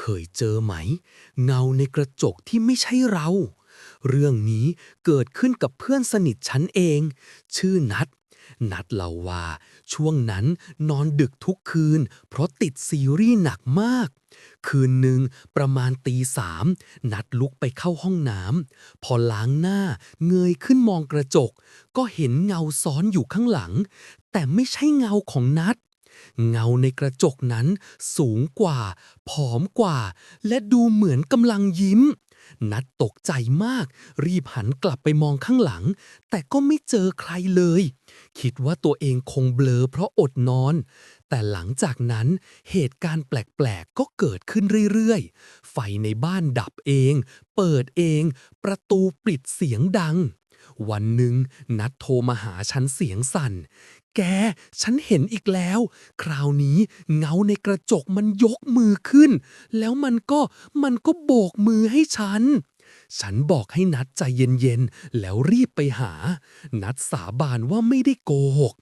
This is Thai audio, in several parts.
เคยเจอไหม เงาในกระจกที่ไม่ใช่เรา เรื่องนี้เกิดขึ้นกับเพื่อนสนิทฉันเอง ชื่อนัด นัดเล่าว่า ช่วงนั้นนอนดึกทุกคืน เพราะติดซีรีส์หนักมาก คืนหนึ่งประมาณตีสามนัดลุกไปเข้าห้องน้ำพอล้างหน้าเงยขึ้นมองกระจก ก็เห็นเงาซ้อนอยู่ข้างหลัง แต่ไม่ใช่เงาของนัด เงาในกระจกนั้นสูงกว่า ผอมกว่า และดูเหมือนกำลังยิ้ม นัดตกใจมาก รีบหันกลับไปมองข้างหลัง แต่ก็ไม่เจอใครเลย คิดว่าตัวเองคงเบลอเพราะอดนอน แต่หลังจากนั้นเหตุการณ์แปลกๆ ก็เกิดขึ้นเรื่อยๆ ไฟในบ้านดับเอง เปิดเอง ประตูปิดเสียงดังวันหนึ่งนัดโทรมาหาฉันเสียงสั่น แก ฉันเห็นอีกแล้ว คราวนี้เงาในกระจกมันยกมือขึ้น แล้วมันก็มันก็โบกมือให้ฉัน ฉันบอกให้นัดใจเย็นๆ แล้วรีบไปหา นัดสาบานว่าไม่ได้โกหก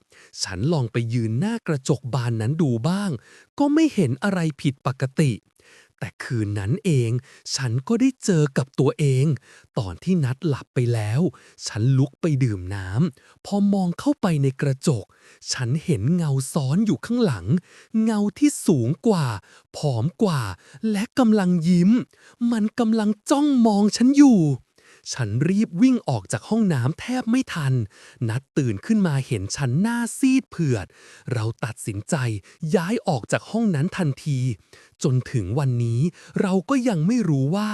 ฉันลองไปยืนหน้ากระจกบานนั้นดูบ้าง ก็ไม่เห็นอะไรผิดปกติ แต่คืนนั้นเอง ฉันก็ได้เจอกับตัวเอง ตอนที่นัดหลับไปแล้ว ฉันลุกไปดื่มน้ำ พอมองเข้าไปในกระจก ฉันเห็นเงาซ้อนอยู่ข้างหลัง เงาที่สูงกว่า ผอมกว่า และกำลังยิ้ม มันกำลังจ้องมองฉันอยู่ ฉันรีบวิ่งออกจากห้องน้ำแทบไม่ทัน นัดตื่นขึ้นมาเห็นฉันหน้าซีดเผือด เราตัดสินใจย้ายออกจากห้องนั้นทันที จนถึงวันนี้เราก็ยังไม่รู้ว่า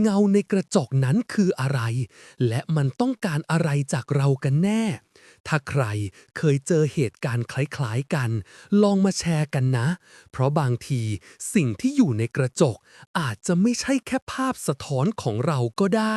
เงาในกระจกนั้นคืออะไร และมันต้องการอะไรจากเรากันแน่ ถ้าใครเคยเจอเหตุการณ์คล้ายๆกัน ลองมาแชร์กันนะ เพราะบางทีสิ่งที่อยู่ในกระจกอาจจะไม่ใช่แค่ภาพสะท้อนของเราก็ได้